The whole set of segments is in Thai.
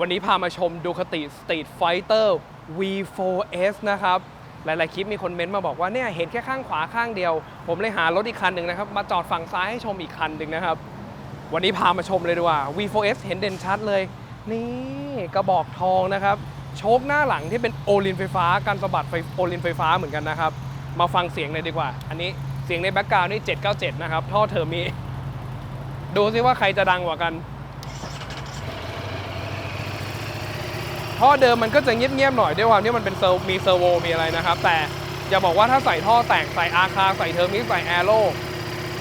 วันนี้พามาชมดูคติ Street Fighter V4S นะครับ หลาย ๆ คลิปมีคนเม้นต์มาบอกว่าเนี่ยเห็นแค่ข้างขวาข้างเดียว ผมเลยหารถอีกคันหนึ่งนะครับ มาจอดฝั่งซ้ายให้ชมอีกคันหนึ่งนะครับ วันนี้พามาชมเลยดีกว่า V4S เห็นเด่นชัดเลย นี่กระบอกทองนะครับ โชคหน้าหลังที่เป็นโอลินไฟฟ้าการสะบัดไฟโอลินไฟฟ้าเหมือนกันนะครับ มาฟังเสียงเลยดีกว่า อันนี้เสียงในแบ็กกราวน์นี่797 นะครับท่อเทอร์มิดูซิว่าใครจะดังกว่ากัน ท่อเดิมมันก็จะเงียบๆหน่อยด้วยความที่มันเป็นเซอร์มีเซอร์โวมีอะไรนะครับ แต่อย่าบอกว่าถ้าใส่ท่อแต่งใส่อาคาใส่เทอร์มิใส่แอโร่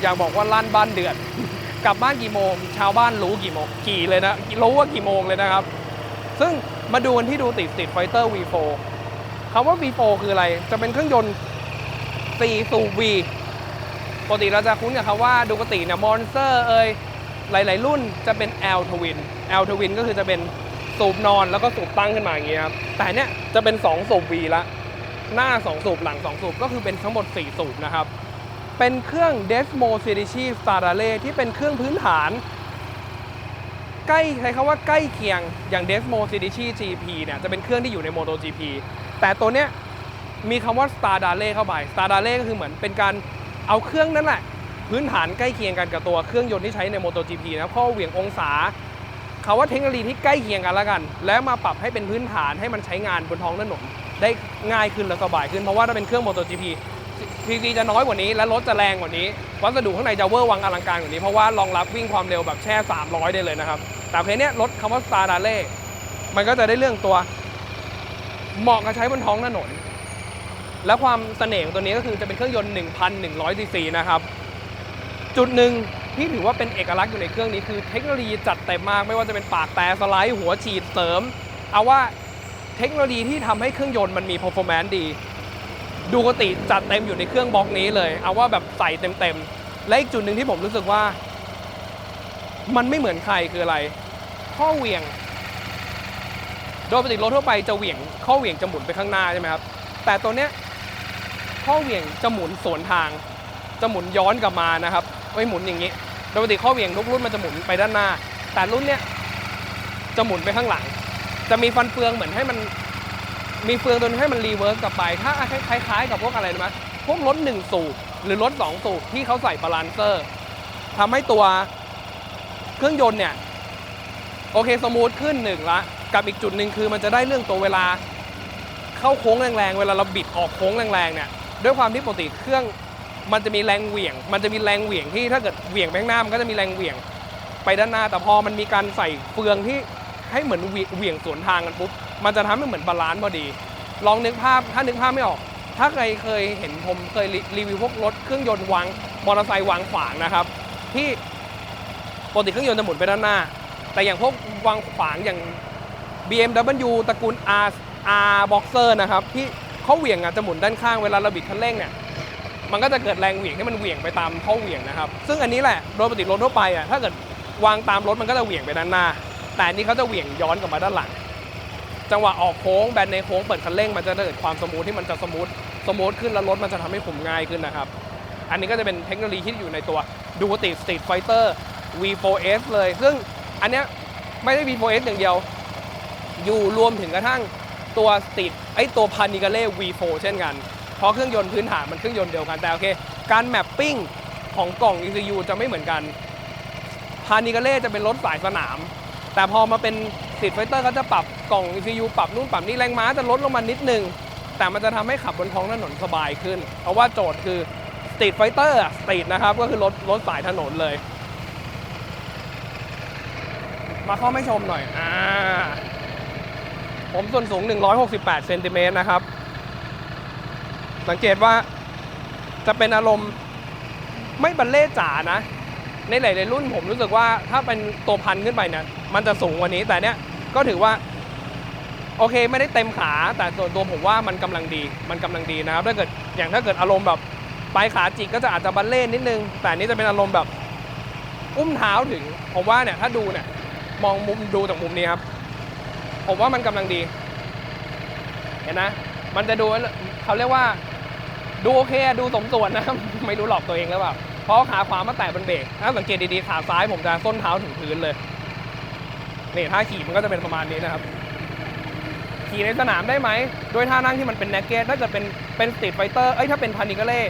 อย่าบอกว่าลั่นบ้านเดือด กลับบ้านกี่โมง ชาวบ้านรู้กี่โมงกี่เลยนะรู้ว่ากี่โมงเลยนะครับ ซึ่งมาดูกันที่ดูติดติดไฟเตอร์ V4 คำว่า V4 คืออะไร จะเป็นเครื่องยนต์4สูบ V ปกติเราจะคุ้นกับคำว่าดูกติเนี่ยมอนสเตอร์เอ่ยหลาย ๆ รุ่นจะเป็น L Twin L Twin ก็คือจะเป็น สูบนอนแล้วก็สูบตั้งขึ้นมาอย่างเงี้ยครับแต่เนี่ยจะเป็น 2 สูบ V ละ หน้า 2 สูบหลัง 2 สูบก็คือเป็นทั้งหมด 4 สูบนะครับ เป็นเครื่อง Desmo s e d i c i s t a r a l e ที่เป็นเครื่องพื้นฐาน ใกล้ใช้คำว่าใกล้เคียงอย่าง Desmo s e d i c i GP เนี่ยจะเป็นเครื่องที่อยู่ใน MotoGP แต่ตัวเนี้ยมีคำว่า Star d a l e เข้าไป Star d a l e ก็คือเหมือนเป็นการเอาเครื่องนั่นแหละ พื้นฐานใกล้เคียงกันกับตัวเครื่องยนต์ที่ใช้ใน MotoGP นะข้อเหวี่ยงองศา คาว่าเทคโนโลยีที่ใกล้เคียงกันแล้วกัน แล้วมาปรับให้เป็นพื้นฐานให้มันใช้งานบนท้องถนนได้ง่ายขึ้นและสบายขึ้นเพราะว่าถ้าเป็นเครื่อง MotoGP ซีซีจะน้อยกว่านี้ และรถจะแรงกว่านี้ วัสดุข้างในจะเวอร์วังอลังการกว่านี้ เพราะว่ารองรับวิ่งความเร็วแบบแช่ 300 ได้เลยนะครับ แต่เพลงนี้รถคำว่า Star d a l e มันก็จะได้เรื่องตัวเหมาะกับใช้บนท้องถนน และความเสน่ห์ของตัวนี้ก็คือจะเป็นเครื่องยนต์ 1,100ซีซีนะครับ จุดหนึ่ง ที่ถือว่าเป็นเอกลักษณ์อยู่ในเครื่องนี้คือเทคโนโลยีจัดเต็มมากไม่ว่าจะเป็นปากแต่สไลด์หัวฉีดเสริม เอาว่าเทคโนโลยีที่ทำให้เครื่องยนต์มันมี performance ดี ดูกติจัดเต็มอยู่ในเครื่องบล็อกนี้เลย เอาว่าแบบใส่เต็มๆ และอีกจุดหนึ่งที่ผมรู้สึกว่า มันไม่เหมือนใครคืออะไร ข้อเหวี่ยง โดยปกติรถทั่วไปจะเหวี่ยง ข้อเหวี่ยงจะหมุนไปข้างหน้าใช่ไหมครับ แต่ตัวเนี้ยข้อเหวี่ยงจะหมุนสวนทาง จะหมุนย้อนกลับมานะครับ ไม่หมุนอย่างนี้โดยปกติข้อเหวี่ยงทุกรุ่นมันจะหมุนไปด้านหน้า แต่รุ่นเนี้ยจะหมุนไปข้างหลัง จะมีฟันเฟืองเหมือนให้มันมีเฟืองตัวนึงให้มันรีเวิร์สกลับไป ถ้าคล้ายๆ กับพวกอะไรรู้ไหมพวกรถ1สูบหรือรถ2สูบที่เขาใส่บาลานเซอร์ทำให้ตัวเครื่องยนต์เนี่ยโอเคสมูทขึ้นหนึ่งละกับอีกจุดหนึ่งคือมันจะได้เรื่องตัวเวลาเข้าโค้งแรงๆ เวลาเราบิดออกโค้งแรงๆเนี่ยด้วยความที่ปกติเครื่อง มันจะมีแรงเหวี่ยง มันจะมีแรงเหวี่ยงที่ถ้าเกิดเหวี่ยงไปข้างหน้ามันก็จะมีแรงเหวี่ยงไปด้านหน้า แต่พอมันมีการใส่เฟืองที่ให้เหมือนเหวี่ยงสวนทางกันปุ๊บ มันจะทำให้เหมือนบาลานซ์พอดี ลองนึกภาพ ถ้านึกภาพไม่ออก ถ้าใครเคยเห็นผมเคยรีรีวิวพวกรถเครื่องยนต์วางมอเตอร์ไซค์วางขวางนะครับ ที่ปกติเครื่องยนต์จะหมุนไปด้านหน้า แต่อย่างพวกวางขวางอย่าง BMW ตระกูล R R Boxer นะครับที่เขาเหวี่ยงอะจะหมุนด้านข้างเวลาเราบิดคันเร่งเนี่ย มันก็จะเกิดแรงเหวี่ยงให้มันเหวี่ยงไปตามท่อเหวี่ยงนะครับ ซึ่งอันนี้แหละโดยปกติรถทั่วไปอะถ้าเกิดวางตามรถมันก็จะเหวี่ยงไปด้านหน้า แต่อันนี้เขาจะเหวี่ยงย้อนกลับมาด้านหลัง จังหวะออกโค้งแบนในโค้งเปิดคันเร่งมันจะเกิดความสมูทที่มันจะสมูทสมูทขึ้นแล้วรถมันจะทำให้ผมง่ายขึ้นนะครับ อันนี้ก็จะเป็นเทคโนโลยีที่อยู่ในตัวดูติ Street Fighter V4S เลย ซึ่งอันเนี้ยไม่ได้ V4S อย่างเดียว อยู่รวมถึงกระทั่งตัว Street ไอตัวพันนิกาเล่ V4 เช่นกัน ราะเครื่องยนต์พื้นฐานมันเครื่องยนต์เดียวกันแต่โอเค การแมปปิ้งของกล่อง ECU จะไม่เหมือนกันพานิกาเล่จะเป็นรถสายสนาม แต่พอมาเป็นสตรีทไฟเตอร์เขาจะปรับกล่อง ECU ปรับนู่นปรับนี่แรงม้าจะลดลงมานิดนึง แต่มันจะทำให้ขับบนท้องถนนสบายขึ้น เพราะว่าโจทย์คือสตรีทไฟเตอร์สตรีทนะครับ ก็คือรถรถสายถนนเลย มาเข้าไม่ชมหน่อยอ่าผมส่วนสูง 168 เซนติเมตรนะครับ สังเกตว่าจะเป็นอารมณ์ไม่บัลเล่จ๋านะ ในหลายๆรุ่นผมรู้สึกว่าถ้าเป็นตัวพันขึ้นไปเนี่ยมันจะสูงกว่านี้แต่เนี้ยก็ถือว่า โอเคไม่ได้เต็มขา แต่ส่วนตัวผมว่ามันกำลังดี มันกำลังดีนะครับถ้าเกิดอย่างถ้าเกิดอารมณ์แบบปลายขาจิกก็จะอาจจะบัลเล่นิดนึง แต่นี้จะเป็นอารมณ์แบบ อุ้มเท้าถึง ผมว่าเนี่ยถ้าดูเนี่ยมองมุมดูจากมุมนี้ครับ ผมว่ามันกำลังดี เห็นนะ มันจะดูเขาเรียกว่า ดูโอเคดูสมส่วนนะ ไม่รู้หลอกตัวเองหรือเปล่าเพราะขาขวามาแตะบนเบรกถ้าสังเกตดีๆขาซ้ายผมจะส้นเท้าถึงพื้นเลยนี่ท่าขี่มันก็จะเป็นประมาณนี้นะครับ ขี่ในสนามได้ไหมด้วยท่านั่งที่มันเป็นแนกเก็ตถ้าเกิดเป็นเป็นสตรีทไฟเตอร์เอ้ยถ้าเป็นพานิกเล่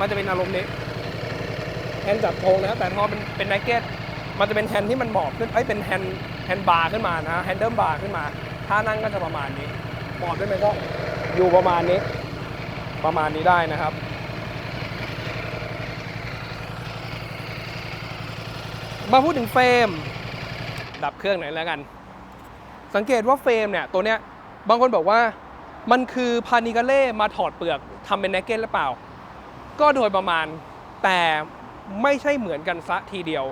มันจะเป็นอารมณ์นี้แฮนด์จับธงนะแต่พอเป็นเป็นแนกเก็ตมันจะเป็นแฮนด์ที่มันหมอบขึ้นเอ้ยเป็นแฮนด์แฮนด์บาร์ขึ้นมานะแฮนเดิลบาร์ขึ้นมาท่านั่งก็จะประมาณนี้หมอบได้ไหมก็อยู่ประมาณนี้ ประมาณนี้ได้นะครับ มาพูดถึงเฟรม ดับเครื่องหน่อยแล้วกัน สังเกตว่าเฟรมเนี่ย ตัวเนี้ยบางคนบอกว่ามันคือพานิกาเล่มาถอดเปลือกทำเป็นแนกเก็ตหรือเปล่า ก็โดยประมาณแต่ไม่ใช่เหมือนกันซะทีเดียว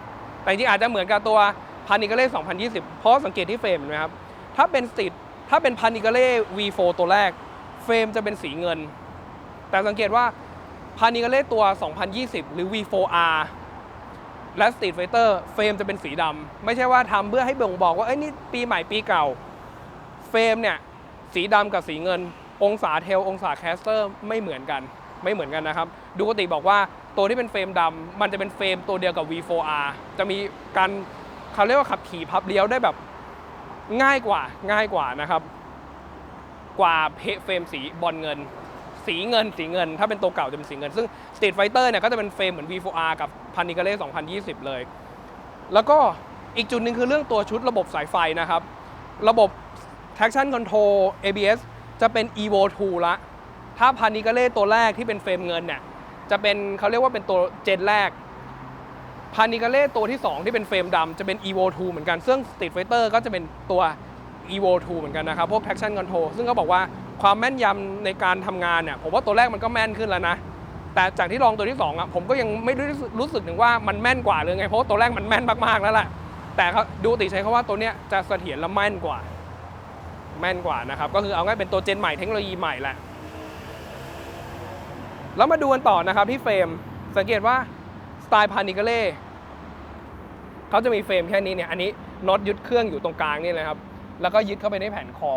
แต่จริงอาจจะเหมือนกับตัวพานิกาเล่2020 เพราะสังเกตที่เฟรมนะครับ ถ้าเป็นสติดถ้าเป็นพานิกาเล่ V4 ตัวแรก เฟรมจะเป็นสีเงิน แต่สังเกตว่าพานิกาเล่ตัว 2020 หรือ V4R และ Street Fighter เฟรมจะเป็นสีดำไม่ใช่ว่าทำเพื่อให้บ่งบอกว่า เอ้ยนี่ปีใหม่ปีเก่า เฟรมเนี่ย สีดำกับสีเงิน องศาเทล องศาแคสเตอร์ไม่เหมือนกัน ไม่เหมือนกันนะครับ ดูกติบอกว่าตัวที่เป็นเฟรมดำมันจะเป็นเฟรมตัวเดียวกับ V4R จะมีการเขาเรียกว่าขับขี่พับเลี้ยวได้แบบง่ายกว่าง่ายกว่านะครับ กว่าเฟรมสีบอลเงิน สีเงินสีเงิน ถ้าเป็นตัวเก่าจะเป็นสีเงิน ซึ่ง Street Fighter เนี่ยก็จะเป็นเฟรมเหมือน V4R กับ p a n i c a l e 2020 เลย แล้วก็อีกจุดหนึ่งคือเรื่องตัวชุดระบบสายไฟนะครับ ระบบ traction control ABS จะเป็น Evo 2 ละ ถ้า p a n i c a l e ตัวแรกที่เป็นเฟรมเงินเนี่ยจะเป็นเขาเรียกว่าเป็นตัวเจนแรกพานิกาเล่ตัวที่ 2 ที่เป็นเฟรมดำจะเป็น Evo 2 เหมือนกัน ซึ่ง Street Fighter ก็จะเป็นตัว Evo 2 เหมือนกันนะครับ พวก traction control ซึ่งเขาบอกว่า ความแม่นยำในการทำงานเนี่ยผมว่าตัวแรกมันก็แม่นขึ้นแล้วนะ แต่จากที่ลองตัวที่2อะผมก็ยังไม่รู้สึกรู้สึกถึงว่ามันแม่นกว่าเลยไงเพราะตัวแรกมันแม่นมากๆแล้วแหละแต่เขาดูติใช้คำว่าตัวเนี้ยจะเสถียรและแม่นกว่า แม่นกว่านะครับก็คือเอาง่ายเป็นตัวเจนใหม่เทคโนโลยีใหม่แหละแล้วมาดูกันต่อนะครับที่เฟรมสังเกตว่าสไตล์พานิกาเล่เขาจะมีเฟรมแค่นี้เนี่ยอันนี้น็อตยึดเครื่องอยู่ตรงกลางนี่เลยครับ แล้วก็ยึดเข้าไปในแผ่นคอ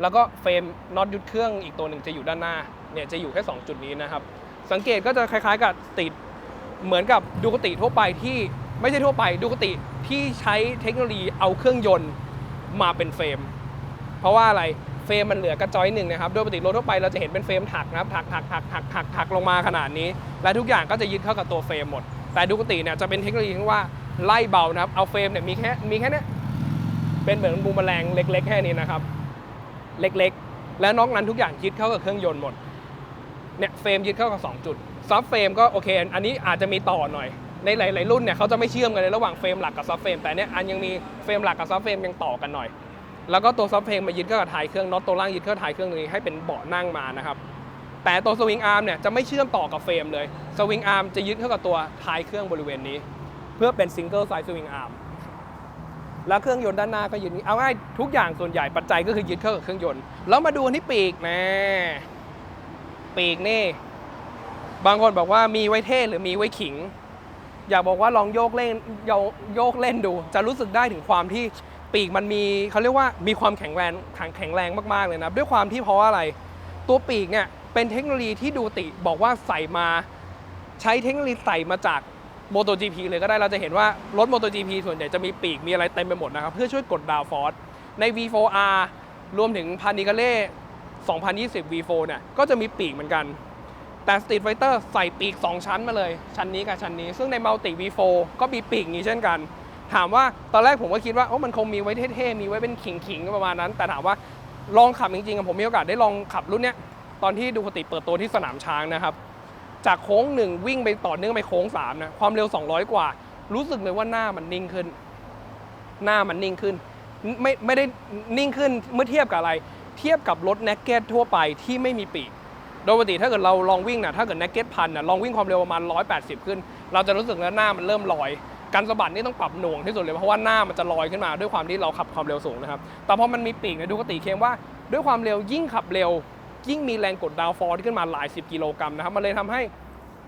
แล้วก็เฟรมน็อตยึดเครื่องอีกตัวหนึ่งจะอยู่ด้านหน้าเนี่ยจะอยู่แค่ 2 จุดนี้นะครับ สังเกตก็จะคล้ายๆกับติดเหมือนกับดูกติทั่วไปที่ไม่ใช่ทั่วไปดูกติที่ใช้เทคโนโลยีเอาเครื่องยนต์มาเป็นเฟรม เพราะว่าอะไรเฟรมมันเหลือกระจอยหนึ่งนะครับ โดยปกติรถทั่วไปเราจะเห็นเป็นเฟรมถักนะครับถักถักถักถักถักถักลงมาขนาดนี้ และทุกอย่างก็จะยึดเข้ากับตัวเฟรมหมด แต่ดูกติเนี่ยจะเป็นเทคโนโลยีที่ว่าไล่เบานะครับเอาเฟรมเนี่ยมีแค่มีแค่นี้เป็นเหมือนบูมแมลงเล็ก ๆ แค่นี้นะครับ เล็กๆ และนอกนั้นทุกอย่างยึดเข้ากับเครื่องยนต์หมดเนี่ยเฟรมยึดเข้ากับ 2 จุดซับเฟรมก็โอเค อันนี้อาจจะมีต่อหน่อย ในหลาย ๆ รุ่นเนี่ยเขาจะไม่เชื่อมกันเลยระหว่างเฟรมหลักกับซับเฟรมแต่เนี่ยอันยังมีเฟรมหลักกับซับเฟรมยังต่อกันหน่อย แล้วก็ตัวซับเฟรมมายึดเข้ากับท้ายเครื่องน็อตตัวล่างยึดเข้าท้ายเครื่องตรงนี้ให้เป็นเบาะนั่งมานะครับแต่ตัวสวิงอาร์มเนี่ยจะไม่เชื่อมต่อกับเฟรมเลยสวิงอาร์มจะยึดเข้ากับตัวท้ายเครื่องบริเวณนี้ เพื่อเป็นซิงเกิลไซส์สวิงอาร์ม แล้วเครื่องยนต์ด้านหน้าก็ยึดนี้เอาง่ายทุกอย่างส่วนใหญ่ปัจจัยก็คือยึดเข้ากับเครื่องยนต์แล้วมาดูที่ปีกนะปีกนี่ บางคนบอกว่ามีไว้เท่หรือมีไว้ขิง อยากบอกว่าลองโยกเล่นโยโยกเล่นดู จะรู้สึกได้ถึงความที่ปีกมันมีเขาเรียกว่ามีความแข็งแรงแข็งแข็งแรงมากๆเลยนะด้วยความที่เพราะว่าอะไร ตัวปีกเนี่ยเป็นเทคโนโลยีที่ดูติบอกว่าใส่มา ใช้เทคโนโลยีใส่มาจาก MotoGP เลยก็ได้เราจะเห็นว่ารถ MotoGP ส่วนใหญ่จะมีปีกมีอะไรเต็มไปหมดนะครับเพื่อช่วยกดดาวฟอร์สใน V4R รวมถึงพานิกาเล่2020 V4 เนี่ยก็จะมีปีกเหมือนกัน แต่ Street Fighter ใส่ปีก 2 ชั้นมาเลย ชั้นนี้กับชั้นนี้ ซึ่งใน Multi V4 ก็มีปีกนี้เช่นกัน ถามว่าตอนแรกผมก็คิดว่าโอ้มันคงมีไว้เท่ๆ มีไว้เป็นขิงๆประมาณนั้น แต่ถามว่าลองขับจริงๆผมมีโอกาสได้ลองขับรุ่นเนี้ยตอนที่ดูคติเปิดตัวที่สนามช้างนะครับ จากโค้งหนึ่งวิ่งไปต่อเนื่องไปโค้ง3นะความเร็ว 200 กว่า รู้สึกเลยว่าหน้ามันนิ่งขึ้น หน้ามันนิ่งขึ้น ไม่ไม่ได้นิ่งขึ้นเมื่อเทียบกับอะไร เทียบกับรถแน็กเก็ตทั่วไปที่ไม่มีปีกโดยปกติถ้าเกิดเราลองวิ่งนะถ้าเกิดแน็กเก็ตพันนะลองวิ่งความเร็วประมาณ 180 ขึ้น เราจะรู้สึกว่าหน้ามันเริ่มลอยการสะบัดนี่ต้องปรับหน่วงที่สุดเลยเพราะว่าหน้ามันจะลอยขึ้นมาด้วยความที่เราขับความเร็วสูงนะครับ แต่พอมันมีปีกเนี่ยดูกติเคลมว่าด้วยความเร็วยิ่งขับเร็ว ยิ่งมีแรงกดดาวฟอร์สขึ้นมาหลาย 10 กิโลกรัมนะครับ มันเลยทำให้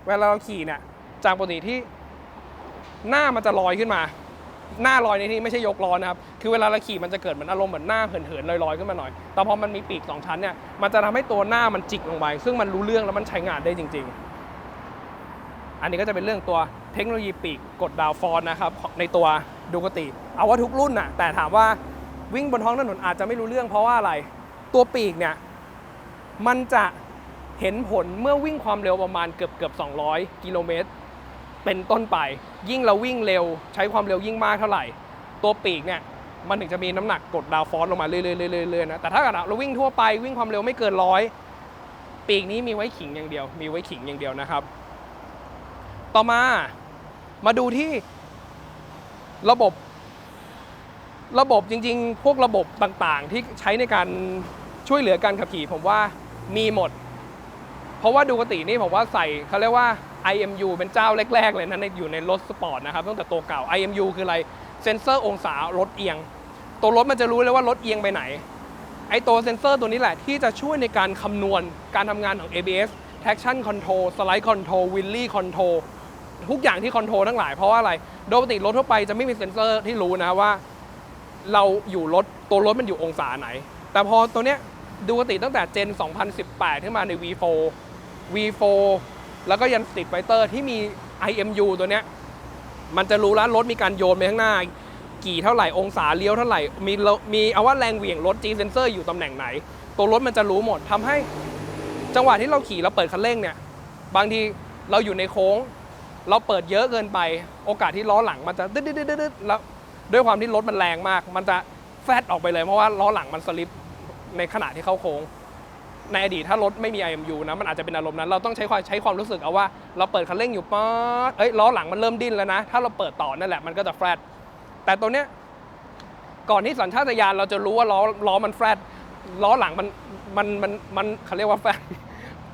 เวลาเราขี่เนี่ย จากปกติที่หน้ามันจะลอยขึ้นมา หน้าลอยในที่ไม่ใช่ยกล้อนะครับ คือเวลาเราขี่มันจะเกิดเหมือนอารมณ์เหมือนหน้าเหินๆลอยๆขึ้นมาหน่อย แต่พอมันมีปีกสองชั้นเนี่ย มันจะทำให้ตัวหน้ามันจิกลงไป ซึ่งมันรู้เรื่องแล้วมันใช้งานได้จริง ๆ อันนี้ก็จะเป็นเรื่องตัวเทคโนโลยีปีกกดดาวฟอร์นะครับในตัวดูกติเอาว่าทุกรุ่นน่ะ แต่ถามว่าวิ่งบนท้องถนนอาจจะไม่รู้เรื่องเพราะว่าอะไร ตัวปีกเนี่ย มันจะเห็นผลเมื่อวิ่งความเร็วประมาณเกือบเกือบ200 กิโลเมตร เป็นต้นไป ยิ่งเราวิ่งเร็ว ใช้ความเร็วยิ่งมากเท่าไหร่ ตัวปีกเนี่ยมันถึงจะมีน้ำหนักกดดาวฟอสลงมาเรื่อยๆเรื่อยๆนะแต่ถ้าเกิดเราวิ่งทั่วไปวิ่งความเร็วไม่เกินร้อยปีกนี้มีไว้ขิงอย่างเดียว มีไว้ขิงอย่างเดียวนะครับ ต่อมามาดูที่ระบบ ระบบจริง ๆ พวกระบบต่างๆ ที่ใช้ในการช่วยเหลือการขับขี่ผมว่า มีหมด เพราะว่าดูกตินี่ผมว่าใส่เขาเรียกว่า IMU เป็นเจ้าแรก ๆ เลยนะในอยู่ในรถสปอร์ตนะครับตั้งแต่ตัวเก่า IMU คืออะไรเซนเซอร์องศารถเอียง ตัวรถมันจะรู้เลยว่ารถเอียงไปไหน ไอตัวเซนเซอร์ตัวนี้แหละที่จะช่วยในการคำนวณการทำงานของ ABS traction control slide control wheelie control ทุกอย่างที่คอนโทรลทั้งหลายเพราะว่าอะไร โดยปกติรถทั่วไปจะไม่มีเซ็นเซอร์ที่รู้นะว่า เราอยู่รถตัวรถมันอยู่องศาไหน แต่พอตัวเนี้ย ดูปกติตั้งแต่เจน 2018 ขึ้นมาใน V4 V4 แล้วก็ยัน Street Fighter ที่มี IMU ตัวเนี้ย มันจะรู้แล้วรถมีการโยนไปข้างหน้า กี่เท่าไหร่องศาเลี้ยวเท่าไหร่ มีมีเอาว่าแรงเหวี่ยงรถ G sensor อยู่ตำแหน่งไหน ตัวรถมันจะรู้หมดทำให้ จังหวะที่เราขี่เราเปิดคันเร่งเนี่ย บางทีเราอยู่ในโค้ง เราเปิดเยอะเกินไป โอกาสที่ล้อหลังมันจะดึ๊ดดึ๊ดดึ๊ดดึ๊ดแล้วด้วยความที่รถมันแรงมาก มันจะแฟดออกไปเลยเพราะว่าล้อหลังมันสลิป ในขณะที่เข้าโค้ง ในอดีตถ้ารถไม่มี IMU นะมันอาจจะเป็นอารมณ์นั้น เราต้องใช้ความใช้ความรู้สึกเอาว่า เราเปิดคันเร่งอยู่ป๊อดเอ้ยล้อหลังมันเริ่มดิ้นแล้วนะ ถ้าเราเปิดต่อนั่นแหละมันก็จะแฟดแต่ตัวเนี้ยก่อนที่สัญชาตญาณเราจะรู้ว่าล้อล้อมันแฟดล้อหลังมันมันมันมันเขาเรียกว่าแฟด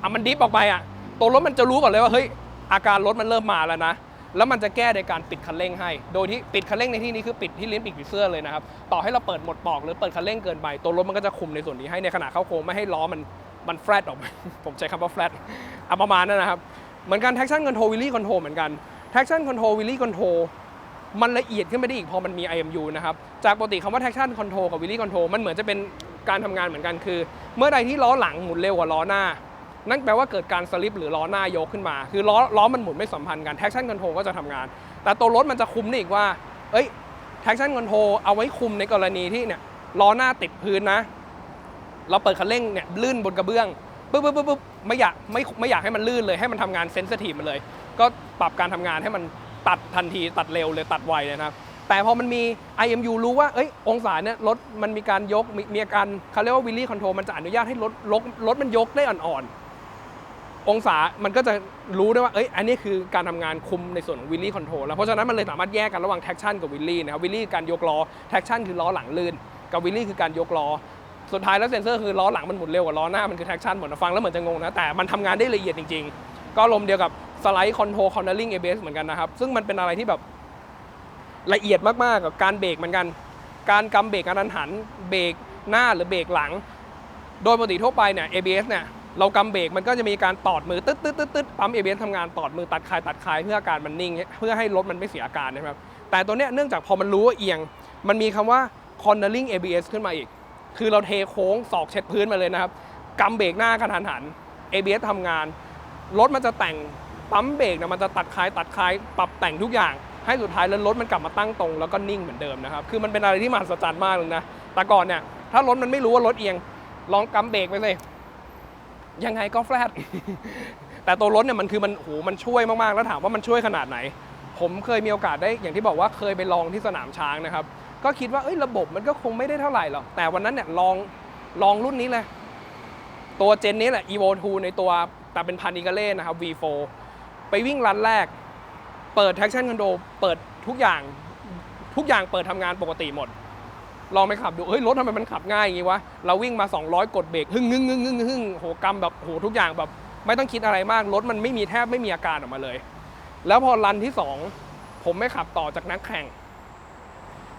อะมันดิฟออกไปอะตัวรถมันจะรู้ก่อนเลยว่าเฮ้ยอาการรถมันเริ่มมาแล้วนะ แล้วมันจะแก้โดยการปิดคันเร่งให้ โดยที่ปิดคันเร่งในที่นี้คือปิดที่ลิ้นปิดผีเสื้อเลยนะครับ ต่อให้เราเปิดหมดปอก หรือเปิดคันเร่งเกินไป ตัวรถมันก็จะคุมในส่วนนี้ให้ในขณะเข้าโค้งไม่ให้ล้อมันมันแฟดออกมา ผมใช้คำว่าแฟดอะประมาณนั้นนะครับ เหมือนกัน traction control wheelie control เหมือนกัน traction control wheelie control มันละเอียดขึ้นไปได้อีกพอมันมี IMU นะครับ จากปกติคำว่า traction control กับ wheelie control มันเหมือนจะเป็นการทำงานเหมือนกันคือ เมื่อใดที่ล้อหลังหมุนเร็วกว่าล้อหน้า นั่นแปลว่าเกิดการสลิปหรือล้อหน้ายกขึ้นมา คือล้อล้อมันหมุนไม่สัมพันธ์กัน traction control ก็จะทำงาน แต่ตัวรถมันจะคุมได้อีกว่า เอ้ย traction control เอาไว้คุมในกรณีที่เนี่ยล้อหน้าติดพื้นนะ เราเปิดคันเร่งเนี่ยลื่นบนกระเบื้องปุ๊บปุ๊บปุ๊บบไม่อยากไม่ไม่อยากให้มันลื่นเลยให้มันทำงานเซนซิทีฟมันเลย ก็ปรับการทำงานให้มันตัดทันทีตัดเร็วเลยตัดไวเลยนะครับแต่พอมันมี IMU รู้ว่าเอ้ยองศาเนี่ยรถมันมีการยกมีมีอาการเขาเรียกว่าวิลลี่คอนโทรลมันจะอนุญาตให้รถรถรถมันยกได้อ่อนๆ องศามันก็จะรู้ได้ว่าเอ้ยอันนี้คือการทำงานคุมในส่วนของวิลลี่คอนโทรลแล้วเพราะฉะนั้นมันเลยสามารถแยกกันระหว่างแท็กชั่นกับวิลลี่นะครับวิลลี่การยกล้อแท็กชั่นคือล้อหลังลื่นกับวิลลี่คือการยกล้อสุดท้ายแล้วเซนเซอร์คือล้อหลังมันหมุนเร็วกว่าล้อหน้ามันคือแท็กชั่นหมดนะฟังแล้วเหมือนจะงงนะแต่มันทำงานได้ละเอียดจริง ๆ ก็ลมเดียวกับสไลด์คอนโทรลคอนเนอร์ลิงเอเบสเหมือนกันนะครับซึ่งมันเป็นอะไรที่แบบละเอียดมากๆกับการเบรกเหมือนกัน การกำเบรกการดันหันเบรกหน้าหรือเบรกหลัง โดยปกติทั่วไปเนี่ย ABS เนี่ย เรากำเบรกมันก็จะมีการตอดมือตึ๊ดตึ๊ดตึ๊ดตึ๊ดปั๊ม ABS ทำงานตอดมือตัดคลายตัดคลายเพื่ออาการมันนิ่ง เพื่อให้รถมันไม่เสียอาการนะครับแต่ตัวเนี้ยเนื่องจากพอมันรู้ว่าเอียง มันมีคำว่า cornering ABS ขึ้นมาอีก คือเราเทโค้งศอกเช็ดพื้นมาเลยนะครับกำเบรกหน้ากระทันหัน ABS ทำงานรถมันจะแต่งปั๊มเบรกเนี่ยมันจะตัดคลายตัดคลายปรับแต่งทุกอย่าง ให้สุดท้ายแล้วรถมันกลับมาตั้งตรงแล้วก็นิ่งเหมือนเดิมนะครับคือมันเป็นอะไรที่มหัศจรรย์มากเลยนะแต่ก่อนเนี่ยถ้ารถมันไม่รู้ว่ารถเอียงลองกำเบรกไปเลย ยังไงก็แฟลตแต่ตัวรถเนี่ยมันคือมันโหมันช่วยมากๆ แล้วถามว่ามันช่วยขนาดไหน ผมเคยมีโอกาสได้อย่างที่บอกว่าเคยไปลองที่สนามช้างนะครับ ก็คิดว่าเอ้ยระบบมันก็คงไม่ได้เท่าไหร่หรอกแต่วันนั้นเนี่ยลองลองรุ่นนี้เลย ตัวเจนนี้แหละ Evo 2ในตัวแต่เป็นพันอิกาเล่นะครับ V4 ไปวิ่งรันแรก เปิด traction control เปิดทุกอย่างทุกอย่างเปิดทำงานปกติหมด ลองไปขับดูเฮ้ยรถทำไมมันขับง่ายอย่างงี้วะเราวิ่งมา 200 กดเบรกหึ่งหึ่งหึ่งหึ่งหึ่งโหกำแบบโหทุกอย่างแบบ ไม่ต้องคิดอะไรมากรถมันไม่มีแทบไม่มีอาการออกมาเลย แล้วพอรันที่ 2 ผมไม่ขับต่อจากนักแข่ง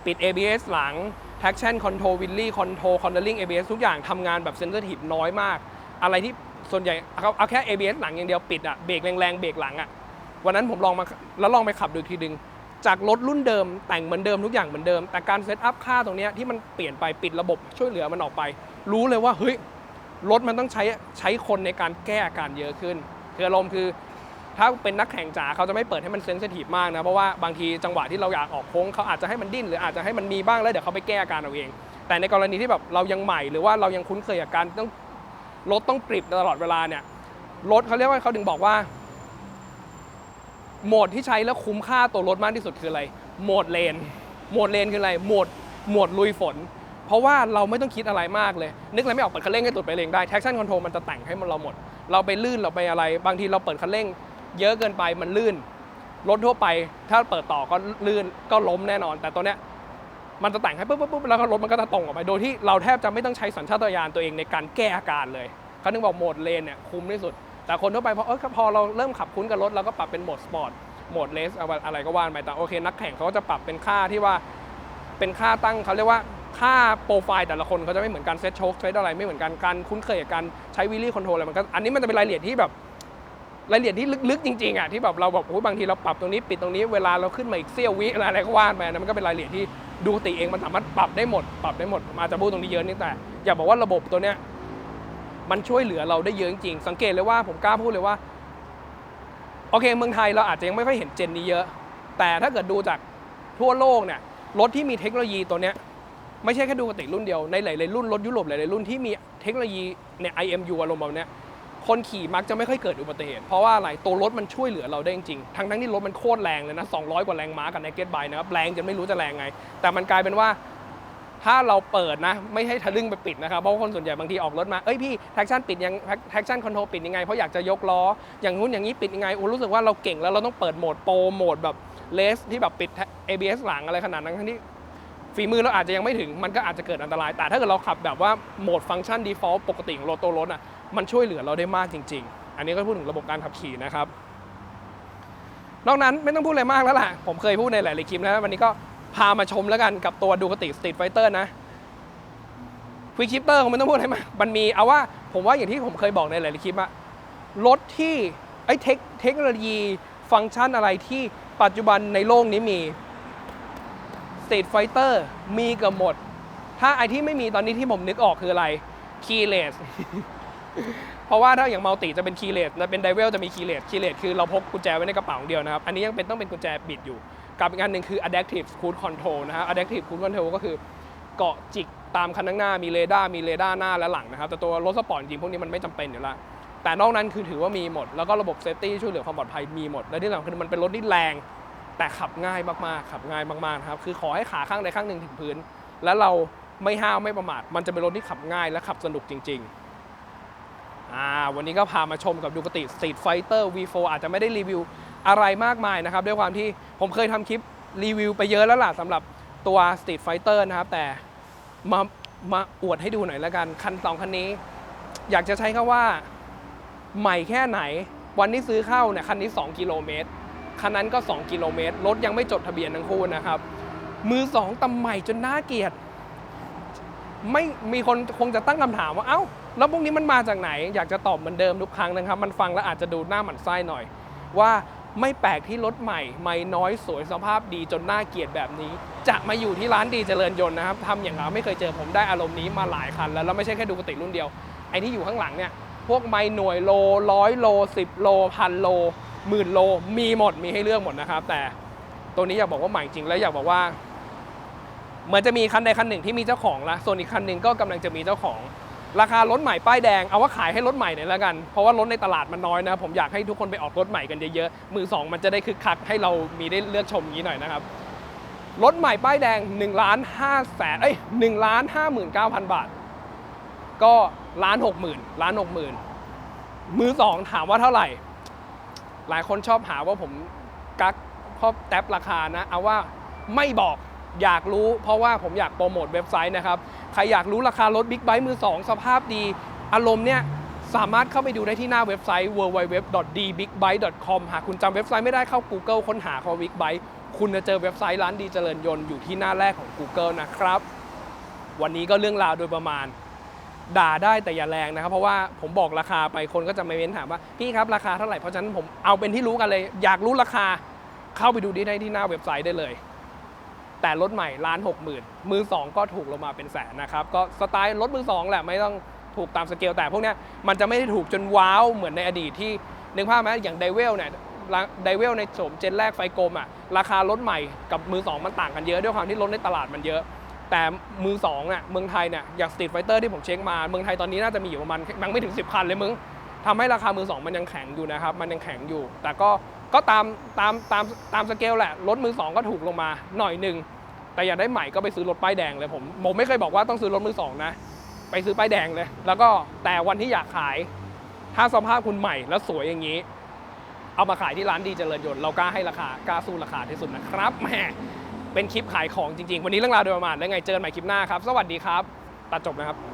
ปิด ABS หลัง traction control wheelie control cornering ABS ทุกอย่างทำงานแบบ sensitive น้อยมาก อะไรที่ส่วนใหญ่เอาเอาแค่ ABS หลังอย่างเดียวปิดอะเบรกแรงๆเบรกหลังอะวันนั้นผมลองมาแล้วลองไปขับดูอีกทีนึง จากรถรุ่นเดิมแต่งเหมือนเดิมทุกอย่างเหมือนเดิม แต่การเซตอัพค่าตรงนี้ที่มันเปลี่ยนไปปิดระบบช่วยเหลือมันออกไป รู้เลยว่าเฮ้ยรถมันต้องใช้ใช้คนในการแก้อาการเยอะขึ้น คืออารมณ์คือ ถ้าเป็นนักแข่งจ๋าเขาจะไม่เปิดให้มันเซนซิทีฟมากนะเพราะว่าบางทีจังหวะที่เราอยากออกโค้งเขาอาจจะให้มันดิ้นหรืออาจจะให้มันมีบ้างแล้วเดี๋ยวเขาไปแก้อาการเอาเอง แต่ในกรณีที่แบบเรายังใหม่หรือว่าเรายังคุ้นเคยกับการต้องรถต้องกริบตลอดเวลาเนี่ยรถเขาเรียกว่าเขาถึงบอกว่า โหมดที่ใช้แล้วคุ้มค่าตัวรถมากที่สุดคืออะไร โหมดเลน โหมดเลนคืออะไร โหมด โหมดลุยฝน เพราะว่าเราไม่ต้องคิดอะไรมากเลย นึกอะไรไม่ออกเปิดคันเร่งให้ตุดไปเลงได้ traction control มันจะแต่งให้มันเราหมด เราไปลื่นเราไปอะไร บางทีเราเปิดคันเร่ง เยอะเกินไปมันลื่น รถทั่วไป ถ้าเปิดต่อก็ลื่นก็ล้มแน่นอน แต่ตัวเนี้ยมันจะแต่งให้ปุ๊บปุ๊บปุ๊บแล้วก็รถมันก็จะตรงออกไป โดยที่เราแทบจะไม่ต้องใช้สัญชาตญาณตัวเองในการแก้อาการเลยเขาถึงบอกโหมดเลนเนี่ยคุ้มที่สุด แต่คนทั่วไปพอเออพอเราเริ่มขับคุ้นกับรถเราก็ปรับเป็นโหมดสปอร์ตโหมดเลสอะไรก็ว่านไปแต่โอเค นักแข่งเขาก็จะปรับเป็นค่าที่ว่าเป็นค่าตั้งเขาเรียกว่าค่าโปรไฟล์แต่ละคนเขาจะไม่เหมือนกันเซตโชคเซตอะไรไม่เหมือนกันการคุ้นเคยกับการใช้วิลลี่คอนโทรลอะไรมันก็อันนี้มันจะเป็นรายละเอียดที่แบบรายละเอียดที่ลึกๆจริงๆอะที่แบบเราแบบโอ้ยบางทีเราปรับตรงนี้ปิดตรงนี้เวลาเราขึ้นมาอีกเสี้ยววิอะไรก็ว่านไปนะมันก็เป็นรายละเอียดที่ดูติเองมันสามารถปรับได้หมด ปรับได้หมดมอาจจะพูดตรงนี้เยอะนิดแต่ อยากบอกว่าระบบตัวเนี้ย มันช่วยเหลือเราได้เยอะจริงๆสังเกตเลยว่าผมกล้าพูดเลยว่า โอเค เมืองไทยเราอาจจะยังไม่ค่อยเห็นเจนนี้เยอะ แต่ถ้าเกิดดูจากทั่วโลกเนี่ยรถที่มีเทคโนโลยีตัวเนี้ยไม่ใช่แค่ดูกติรุ่นเดียวในหลายๆรุ่นรถยุโรปหลายๆรุ่นที่มีเทคโนโลยีเนี่ย IMU อารมณ์แบบเนี้ยคนขี่มักจะไม่ค่อยเกิดอุบัติเหตุ เพราะว่าอะไรตัวรถมันช่วยเหลือเราได้จริงๆทั้งทั้งๆที่รถมันโคตรแรงเลยนะ 200 กว่าแรงม้ากับ Naked Bike นะครับ แรงจนไม่รู้จะแรงไง แต่มันกลายเป็นว่า ถ้าเราเปิดนะ ไม่ให้ทะลึ่งไปปิดนะครับ เพราะคนส่วนใหญ่บางทีออกรถมา เอ้ยพี่ traction ปิดยัง traction control ปิดยังไง เพราะอยากจะยกล้อ อย่างนู้นอย่างนี้ปิดยังไงอู้รู้สึกว่าเราเก่งแล้วเราต้องเปิดโหมดโปรโหมดแบบเลสที่แบบปิด ABS หลังอะไรขนาดนั้นทั้งที่ฝีมือเราอาจจะยังไม่ถึงมันก็อาจจะเกิดอันตราย แต่ถ้าเกิดเราขับแบบว่าโหมดฟังก์ชัน default ปกติของรถตัวรถอะมันช่วยเหลือเราได้มากจริง ๆ อันนี้ก็พูดถึงระบบการขับขี่นะครับนอกนั้นไม่ต้องพูดอะไรมากแล้วล่ะผมเคยพูดในหลายๆคลิปแล้ววันนี้ก็ พามาชมแล้วกันกับตัวดูคติ Street Fighter นะควิกชิปเตอร์ผมไม่ต้องพูดอะไรมากมันมีเอาว่าผมว่าอย่างที่ผมเคยบอกในหลายๆคลิปอะรถที่ไอ้เทคเทคโนโลยีฟังก์ชันอะไรที่ปัจจุบันในโลกนี้มี Street Fighter มีเกับหมด ถ้าไอที่ไม่มีตอนนี้ที่ผมนึกออกคืออะไร Keyless เพราะว่าถ้าอย่างมัลติจะเป็น Keyless นะเป็น d ดเวลจะมี Keyless Keyless คือเราพกกุญแจไว้ในกระเป๋าเดียวนะครับ อันนี้ยังเป็นต้องเป็นกุญแจบิดอยู่ กับอีกอันหนึ่งคือ Adaptive Cruise Control นะฮะ Adaptive Cruise Control ก็คือเกาะจิกตามคันข้างหน้ามีเรดาร์มีเรดาร์หน้าและหลังนะครับ แต่ตัวรถสปอร์ตจริงพวกนี้มันไม่จำเป็นอยู่ล้วแต่นอกนั้นคือถือว่ามีหมด แล้วก็ระบบเซฟตี้ช่วยเหลือความปลอดภัยมีหมด และที่สำคัญคือมันเป็นรถที่แรง แต่ขับง่ายมากๆขับง่ายมากๆนะครับคือขอให้ขาข้างใดข้างหนึ่งถึงพื้น แล้วเราไม่ห้าวไม่ประมาทมันจะเป็นรถที่ขับง่ายและขับสนุกจริง ๆอ่าวันนี้ก็พามาชมกับดูกติ Street Fighter V4 อาจจะไม่ได้รีวิว อะไรมากมายนะครับ ด้วยความที่ผมเคยทำคลิปรีวิวไปเยอะแล้วล่ะสำหรับตัว Street Fighter นะครับ แต่มามาอวดให้ดูหน่อยแล้วกัน คันสองคันนี้ อยากจะใช้คำว่าใหม่แค่ไหน วันที่ซื้อเข้าเนี่ยคันนี้ 2 กิโลเมตร คันนั้นก็ 2 กิโลเมตร รถยังไม่จดทะเบียนทั้งคู่นะครับ มือสองตำใหม่จนน่าเกลียด ไม่มีคนคงจะตั้งคำถามว่า เอ้า แล้วพวกนี้มันมาจากไหน อยากจะตอบเหมือนเดิมทุกครั้งนะครับ มันฟังแล้วอาจจะดูหน้าหมันไส้หน่อย ว่า ไม่แปลกที่รถใหม่ ไม่น้อยสวยสภาพดีจนน่าเกียดแบบนี้ จะมาอยู่ที่ร้านดีเจริญยนต์นะครับทำอย่างเราไม่เคยเจอผมได้อารมณ์นี้มาหลายคัน แล้วแล้วไม่ใช่แค่ดูกติรุ่นเดียว ไอ้ที่อยู่ข้างหลังเนี่ย พวกไม้หน่วยโลร้อยโลสิบโลพันโลหมื่นโลมีหมดมีให้เลือกหมดนะครับ แต่ตัวนี้อยากบอกว่าใหม่จริงแล้วอยากบอกว่า เหมือนจะมีคันใดคันหนึ่งที่มีเจ้าของละส่วนอีกคันหนึ่งก็กำลังจะมีเจ้าของ ราคารถใหม่ป้ายแดงเอาว่าขายให้รถใหม่หน่อยแล้วกัน เพราะว่ารถในตลาดมันน้อยนะผมอยากให้ทุกคนไปออกรถใหม่กันเยอะๆมือสองมันจะได้คึกคักให้เรามีได้เลือกชมงนี้หน่อยนะครับรถใหม่ป้ายแดง1ล้าน5แสนเอ้ย1ล้าน5 9 0 0 0บาท ก็ล้านหกหมื่นล้านหกหมื่นมือสองถามว่าเท่าไหร่ หลายคนชอบหาว่าผมกักพอแท็บราคานะ เอาว่าไม่บอก อยากรู้เพราะว่าผมอยากโปรโมทเว็บไซต์นะครับ ใครอยากรู้ราคารถบิ๊กไบค์มือสองสภาพดี อารมณ์เนี่ยสามารถเข้าไปดูได้ที่หน้าเว็บไซต์ www.dbigbike.com หากคุณจำเว็บไซต์ไม่ได้เข้า Google ค้นหาคำว่าบิ๊กไบค์คุณจะเจอเว็บไซต์ร้านดีเจริญยนต์อยู่ที่หน้าแรกของ Google นะครับ วันนี้ก็เรื่องราวโดยประมาณ ด่าได้แต่อย่าแรงนะครับ เพราะว่าผมบอกราคาไปคนก็จะมาเม้นถามว่า พี่ครับราคาเท่าไหร่เพราะฉะนั้นผมเอาเป็นที่รู้กันเลย อยากรู้ราคาเข้าไปดูได้ที่หน้าเว็บไซต์ได้เลย แต่รถใหม่ล้านหกหมื่นมือสองก็ถูกลงมาเป็นแสนนะครับก็สไตล์รถมือสองแหละไม่ต้องถูกตามสเกลแต่พวกนี้มันจะไม่ได้ถูกจนว้าวเหมือนในอดีตที่นึกภาพไหมอย่างไดเวลเนี่ยไดเวลในโฉมเจนแรกไฟกลมอะราคารถใหม่กับมือสองมันต่างกันเยอะด้วยความที่รถในตลาดมันเยอะ แต่มือสองอะเมืองไทยเนี่ยอย่างสตรีทไฟเตอร์ที่ผมเช็คมาเมืองไทยตอนนี้น่าจะมีอยู่ประมาณยังไม่ถึง 10 คันเลยมึงทำให้ราคามือสองมันยังแข็งอยู่นะครับมันยังแข็งอยู่ แต่ก็ ก็ตามตามตามตามสเกลแหละรถมือสองก็ถูกลงมาหน่อยหนึ่งแต่อยากได้ใหม่ก็ไปซื้อรถป้ายแดงเลยผมผมไม่เคยบอกว่าต้องซื้อรถมือสองนะ ไปซื้อป้ายแดงเลย แล้วก็แต่วันที่อยากขาย ถ้าสภาพคุณใหม่แล้วสวยอย่างนี้ เอามาขายที่ร้านดีเจริญยนต์เรากล้าให้ราคากล้าสู้ราคาที่สุดนะครับแหมเป็นคลิปขายของจริงๆ วันนี้เรื่องราวโดยประมาณแล้วไงเจอกันใหม่คลิปหน้าครับ สวัสดีครับ ตัดจบนะครับ